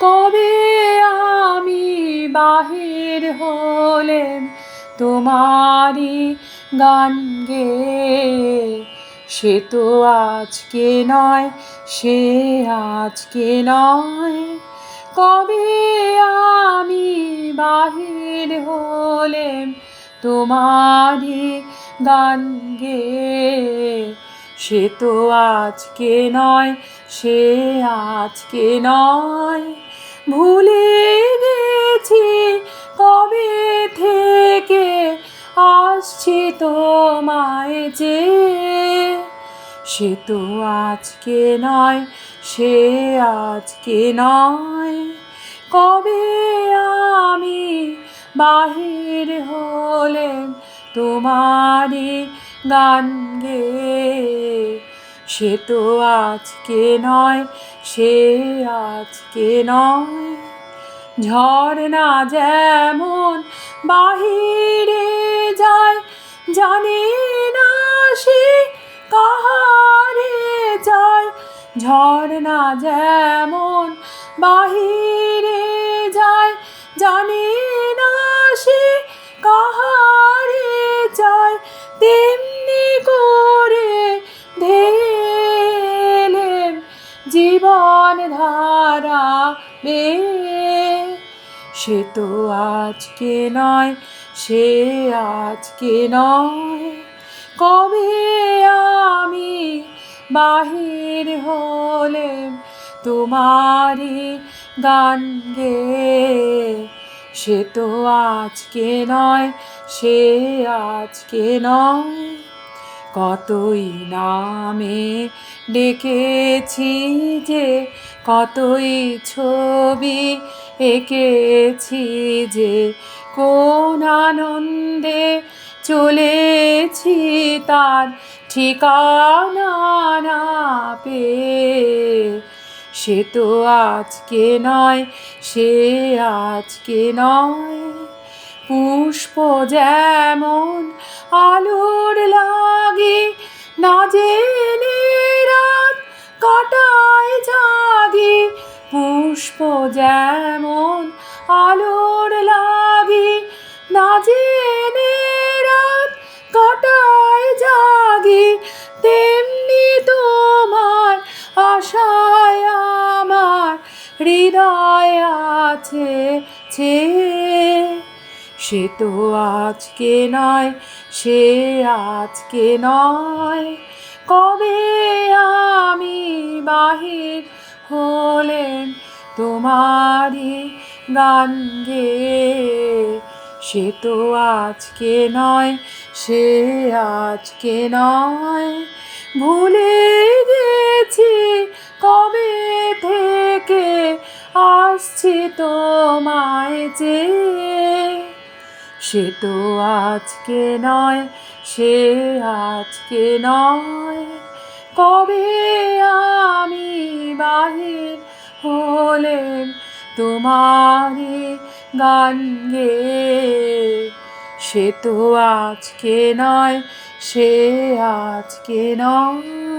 কবে আমি বাহির হলেন তোমারই গান গে। সে তো আজকে নয়, সে আজকে নয়। কবে আমি বাহির হলেন তোমারই গান গে। সে তো আজকে নয়, সে আজকে নয়। ভুলে গেছি, কবে থেকে আসছি তোমায় যে? সে তো আজকে নয়, সে আজকে নয়। কবে আমি বাহির হলেন তোমারই গান গে? সে তো আজকে নয়, সে আজকে নয়। ঝর্ণা যেমন বাহিরে যায়, জানে না সে কাহারে যায়। ঝর্ণা যেমন বাহিরে যায়, জানে না সে কাহারে যায়। তেমনি জীবন ধারা বে সে তো আজকে নয়, সে আজকে নয়। কবে আমি বাহির হলেম তোমারই গান গে? সে তো আজকে নয়, সে আজকে নয়। কতই নামে ডেকেছি যে, কতই ছবি এঁকেছি যে, কোন আনন্দে চলেছি তার ঠিকানা না পেয়ে। সে তো আজকে নয়, সে আজকে নয়। পুষ্প যেমন আলোর লাগে না জেনে রাত কাটায় জাগে। পুষ্প যেমন আলোর লাগে না জেনে রাত কাটায় জাগে। তেমনি তোমার আশায় আমার হৃদয় আছে ছে। সে তো আজকে নয়, সে আজকে নয়। কবে আমি বাহির হলেন তোমারই গান গে? সে তো আজকে নয়, সে আজকে নয়। ভুলে গেছি কবে থেকে আসছি তোমায় যে। সে তো আজকে নয়, সে আজকে নয়। কবে আমি বাহির হলেন তোমারই গান গে? সে তো আজকে নয়, সে আজকে নয়।